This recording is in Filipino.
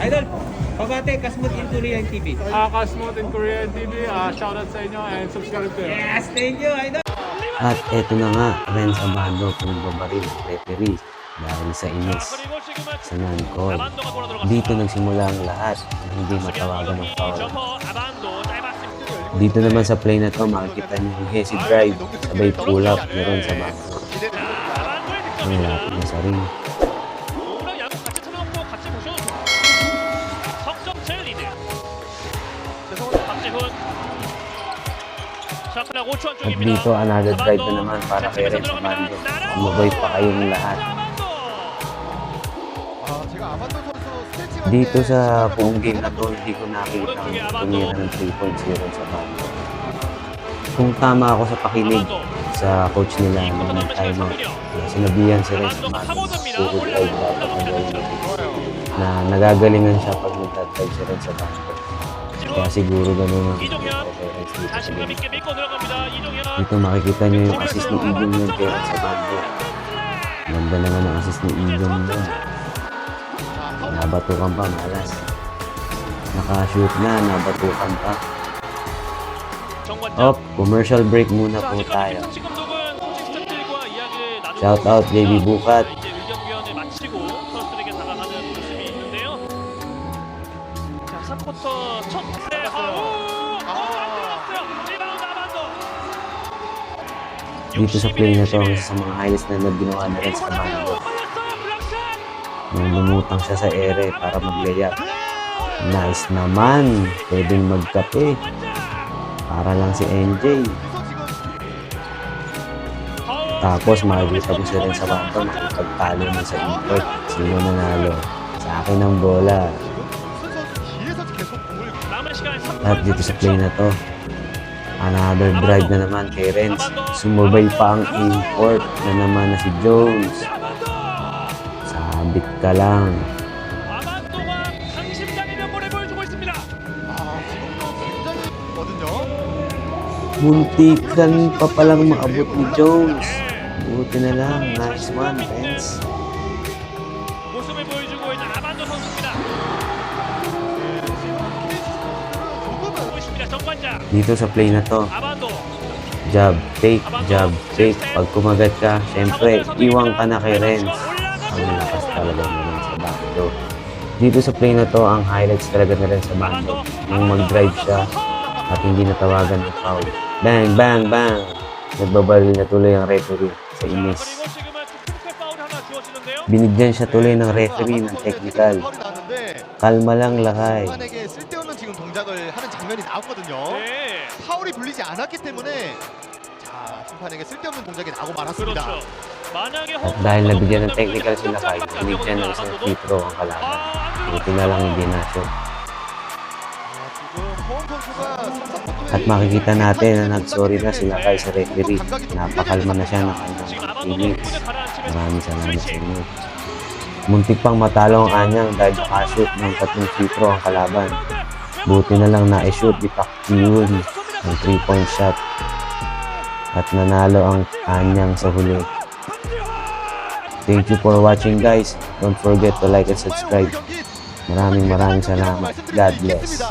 Idol, pabate, Kasmut in Korean TV. Uh, Cosmos in Korean TV, uh, shoutout sa inyo and subscribe to it. Yes, thank you, Idol. At eto na nga, Renz Abando pinagbabaril referee dahil sa inis sa non-call. Dito nagsimula ang lahat na hindi matawagan ng foul. Dito naman sa play na to, makikita niyo yung Hesi drive, sabay pull up meron sa Bando. Ang lapit na sa ring. At dito, another drive na naman para kay Renz Abando. Umabay pa kayong lahat. Dito sa buong game na to, hindi ko nakita ang tumira ng 3.0 sa Bando. Kung tama ako sa pakinig sa coach nila nung timeout, sinabihan si Renz Abando, puro drive dapat ang gawin na nagagalingan siya pag nagdadrive si Renz Abando. Kaya siguro ganun ang preference dito sa game. Dito makikita niyo yung assist ni Egan yun kay Renz Abando. Ganda naman ang assist ni Egan yun. Nabatukan pa, malas. Nakashoot na, nabatukan pa. Op, commercial break muna po tayo. Shout out JB Bukat. 의견위원회 마치고 선수들에게 다가가는 모습이 있는데요. 자, 3쿼터 첫 플레이 하우! dito sa play na to sa mga highlights na naginawa na rin sa Bago. Nung lumutang siya sa ere para mag-layup. Nice naman. Pwedeng magkape. Para lang si MJ. Tapos makikita ko siya rin sa banto makipagtalo na sa import. Sino nanalo? Sa akin ang bola. At dito sa play na to, Another drive na naman kay Renz. Sumubay pa ang import na naman na si Jones. Sabit ka lang. Muntikan pa palang maabot ni Jones. Buti na lang. Nice one, Renz. dito sa play na to. Jab, take, jab, take. Pag kumagat ka, syempre, iwang ka na kay Renz. Ang lakas talaga mo rin sa bando. Dito sa play na to, ang highlights talaga na rin sa bando. Nung mag-drive siya at hindi natawagan ng foul. Bang, bang, bang! Nagbabaril na tuloy ang referee sa inis. Binigyan siya tuloy ng referee ng technical. Kalma lang, lakay. 파울이 불리지 않았기 때문에 자 심판에게 쓸데없는 동작이 나고 말았습니다. 그렇죠. 만약에 At dahil nabigyan ng technical sila kahit binigyan ng isang free throw ang kalaban. 아, Buti na lang hindi na siya. 아, 지금 허원 선수가 삼성포트에 At makikita natin na nag-sorry na sila kay sa referee. Napakalma na siya ng kanyang 지금 mga 아반도가 teammates. 공을 가라앉히면서 Maraming salamat sa 스위칭. inyo. Muntik pang matalo ang anyang dahil nakashoot ng tatlong free throw ang kalaban. Buti na lang na-shoot ni Pak Ji-woon ng 3-point shot at nanalo ang Anyang sa huli. Thank you for watching guys. Don't forget to like and subscribe. Maraming maraming salamat. God bless.